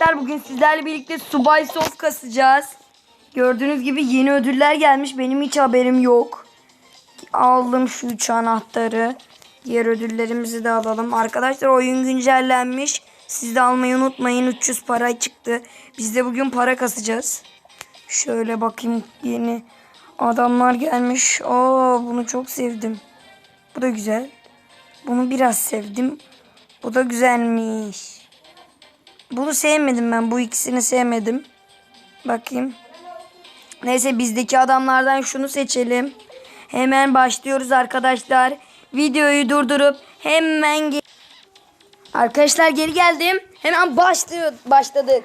Arkadaşlar bugün sizlerle birlikte Subay Sof kasacağız. Gördüğünüz gibi yeni ödüller gelmiş. Benim hiç haberim yok. Aldım şu üç anahtarı. Diğer ödüllerimizi de alalım. Arkadaşlar oyun güncellenmiş. Siz de almayı unutmayın. 300 para çıktı. Biz de bugün para kasacağız. Şöyle bakayım yeni adamlar gelmiş. Oo bunu çok sevdim. Bu da güzel. Bunu biraz sevdim. Bu da güzelmiş. Bunu sevmedim ben. Bu ikisini sevmedim. Bakayım. Neyse bizdeki adamlardan şunu seçelim. Hemen başlıyoruz arkadaşlar. Videoyu durdurup hemen ge- Arkadaşlar geri geldim. Hemen başlıyor başladık.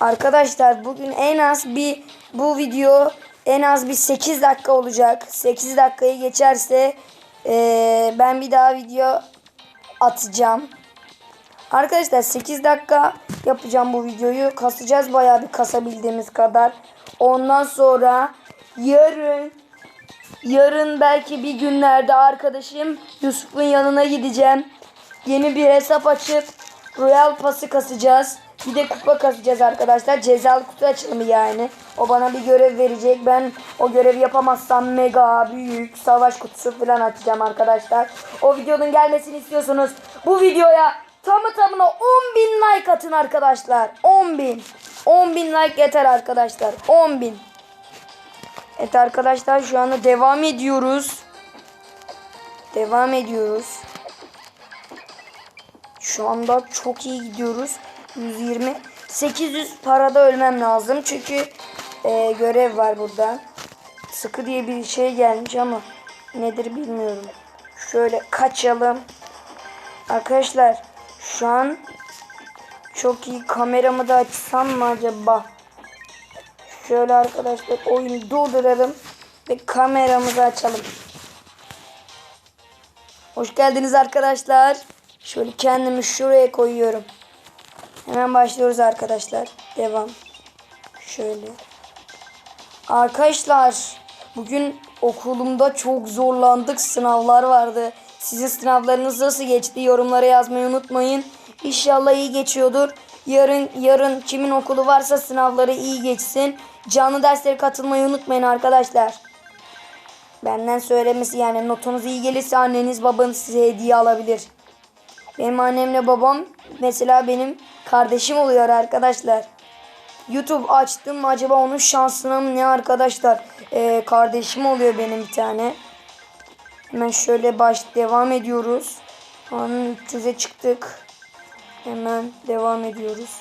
Arkadaşlar bugün en az bir bu video en az bir 8 dakika olacak. 8 dakikayı geçerse eee, ben bir daha video atacağım. Arkadaşlar 8 dakika yapacağım bu videoyu. Kasacağız bayağı bir kasabildiğimiz kadar. Ondan sonra yarın yarın belki bir günlerde arkadaşım Yusuf'un yanına gideceğim. Yeni bir hesap açıp Royal Pass'ı kasacağız. Bir de kupa kasacağız arkadaşlar. Cezalı kutu açılımı yani. O bana bir görev verecek. Ben o görevi yapamazsam mega büyük savaş kutusu falan açacağım arkadaşlar. O videonun gelmesini istiyorsunuz. Bu videoya tamı tamına 10 bin like atın arkadaşlar. 10 bin. 10 bin like yeter arkadaşlar. 10 bin. Evet arkadaşlar şu anda devam ediyoruz. Devam ediyoruz. Şu anda çok iyi gidiyoruz. 120. 800 parada ölmem lazım. Çünkü e, görev var burada. Sıkı diye bir şey gelmiş ama nedir bilmiyorum. Şöyle kaçalım. Arkadaşlar şu an çok iyi kameramı da açsam mı acaba? Şöyle arkadaşlar oyunu durduralım ve kameramızı açalım. Hoş geldiniz arkadaşlar. Şöyle kendimi şuraya koyuyorum. Hemen başlıyoruz arkadaşlar. Devam. Şöyle. Arkadaşlar bugün okulumda çok zorlandık. Sınavlar vardı. Sizin sınavlarınız nasıl geçti? Yorumlara yazmayı unutmayın. İnşallah iyi geçiyordur. Yarın yarın kimin okulu varsa sınavları iyi geçsin. Canlı derslere katılmayı unutmayın arkadaşlar. Benden söylemesi yani notunuz iyi gelirse anneniz babanız size hediye alabilir. Benim annemle babam mesela benim kardeşim oluyor arkadaşlar. YouTube açtım acaba onun şansına mı ne arkadaşlar? Ee, kardeşim oluyor benim bir tane. Hemen şöyle baş devam ediyoruz. Anın 300'e çıktık. Hemen devam ediyoruz.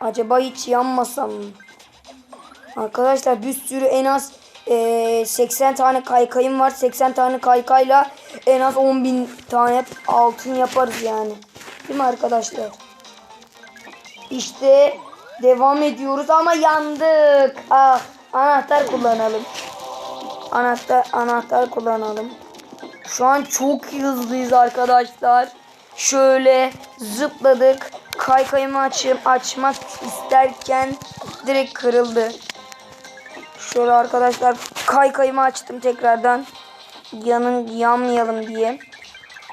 Acaba hiç yanmasam mı? Arkadaşlar bir sürü en az eee, 80 tane kaykayım var. 80 tane kaykayla en az 10 bin tane altın yaparız yani. Değil mi arkadaşlar? İşte devam ediyoruz ama yandık. Ah, anahtar kullanalım. Anahtar anahtar kullanalım. Şu an çok hızlıyız arkadaşlar. Şöyle zıpladık. Kaykayımı açım, açmak isterken direkt kırıldı. Şöyle arkadaşlar kaykayımı açtım tekrardan. Yanın yanmayalım diye.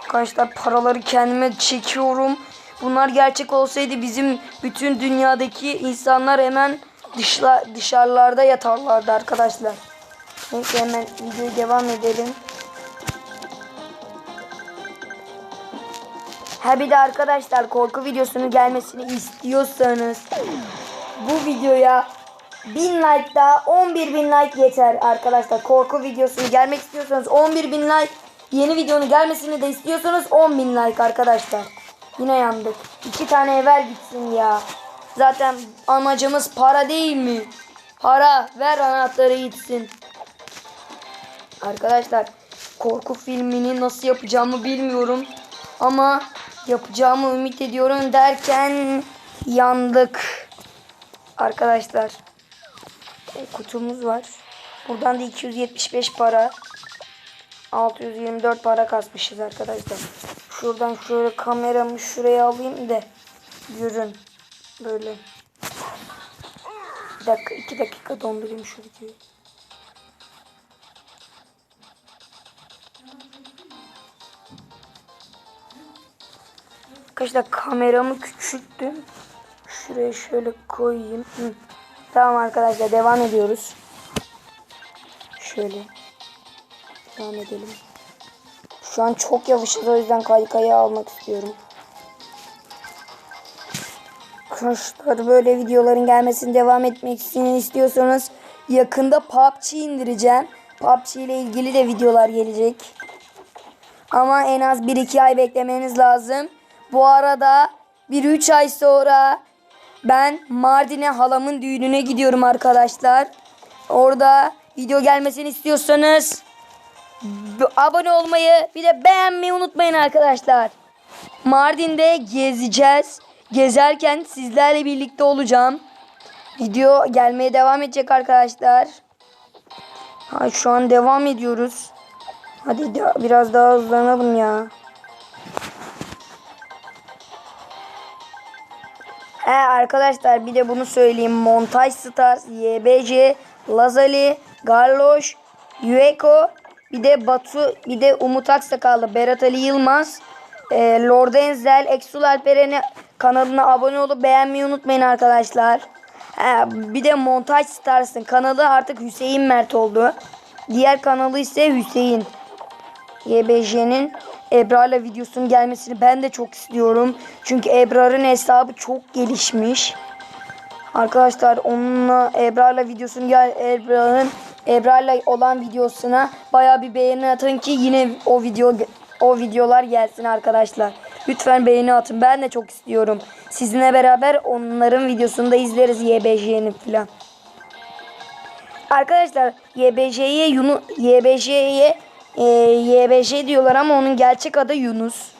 Arkadaşlar paraları kendime çekiyorum. Bunlar gerçek olsaydı bizim bütün dünyadaki insanlar hemen dışla, dışarılarda yatarlardı arkadaşlar. Neyse hemen videoya devam edelim. Ha bir de arkadaşlar korku videosunun gelmesini istiyorsanız bu videoya 1000 like daha 11 bin like yeter arkadaşlar. Korku videosunun gelmek istiyorsanız 11 bin like yeni videonun gelmesini de istiyorsanız 10 bin like arkadaşlar. Yine yandık. İki tane evvel gitsin ya. Zaten amacımız para değil mi? Para ver anahtarı gitsin. Arkadaşlar korku filmini nasıl yapacağımı bilmiyorum. Ama yapacağımı ümit ediyorum derken yandık. Arkadaşlar e, kutumuz var. Buradan da 275 para. 624 para kasmışız arkadaşlar. Şuradan şöyle kameramı şuraya alayım da görün. Böyle. Bir dakika, iki dakika dondurayım şu videoyu. Arkadaşlar kameramı küçülttüm. Şuraya şöyle koyayım. Hı. Tamam arkadaşlar devam ediyoruz. Şöyle. Devam edelim. Şu an çok yavaşız o yüzden kaykayı almak istiyorum. Arkadaşlar böyle videoların gelmesini devam etmek istiyorsanız yakında PUBG indireceğim. PUBG ile ilgili de videolar gelecek. Ama en az 1-2 ay beklemeniz lazım. Bu arada 1-3 ay sonra ben Mardin'e halamın düğününe gidiyorum arkadaşlar. Orada video gelmesini istiyorsanız abone olmayı bir de beğenmeyi unutmayın arkadaşlar. Mardin'de gezeceğiz. Gezerken sizlerle birlikte olacağım. Video gelmeye devam edecek arkadaşlar. Ha, şu an devam ediyoruz. Hadi biraz daha hızlanalım ya. He arkadaşlar bir de bunu söyleyeyim. Montaj Stars, YBC, Lazali, Garloş, Yueko, bir de Batu, bir de Umut Aksakallı, Berat Ali Yılmaz, e, Lord Enzel, Exul Alperen'e kanalına abone olup beğenmeyi unutmayın arkadaşlar. He, bir de Montaj Stars'ın kanalı artık Hüseyin Mert oldu. Diğer kanalı ise Hüseyin. YBJ'nin Ebrar'la videosunun gelmesini ben de çok istiyorum. Çünkü Ebrar'ın hesabı çok gelişmiş. Arkadaşlar onunla Ebrar'la videosunun gel Ebrar'ın Ebrar'la olan videosuna baya bir beğeni atın ki yine o video o videolar gelsin arkadaşlar. Lütfen beğeni atın. Ben de çok istiyorum. Sizinle beraber onların videosunu da izleriz YBJ'nin falan. Arkadaşlar YBJ'ye YBJ'ye e, YBJ diyorlar ama onun gerçek adı Yunus.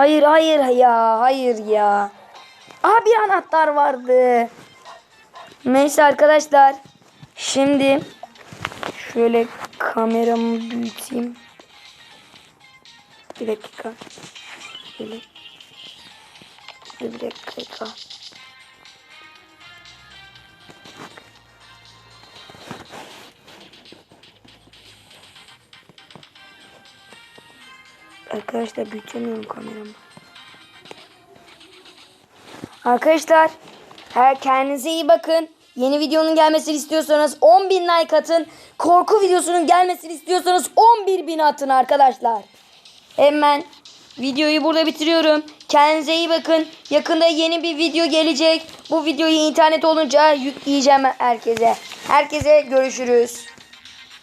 Hayır hayır ya hayır ya. Aa bir anahtar vardı. Neyse arkadaşlar. Şimdi şöyle kameramı büyüteyim. Bir dakika. Şöyle. Bir dakika. Arkadaşlar büyütemiyorum kameramı. Arkadaşlar her kendinize iyi bakın. Yeni videonun gelmesini istiyorsanız 10.000 like atın. Korku videosunun gelmesini istiyorsanız 11.000 atın arkadaşlar. Hemen videoyu burada bitiriyorum. Kendinize iyi bakın. Yakında yeni bir video gelecek. Bu videoyu internet olunca yükleyeceğim herkese. Herkese görüşürüz.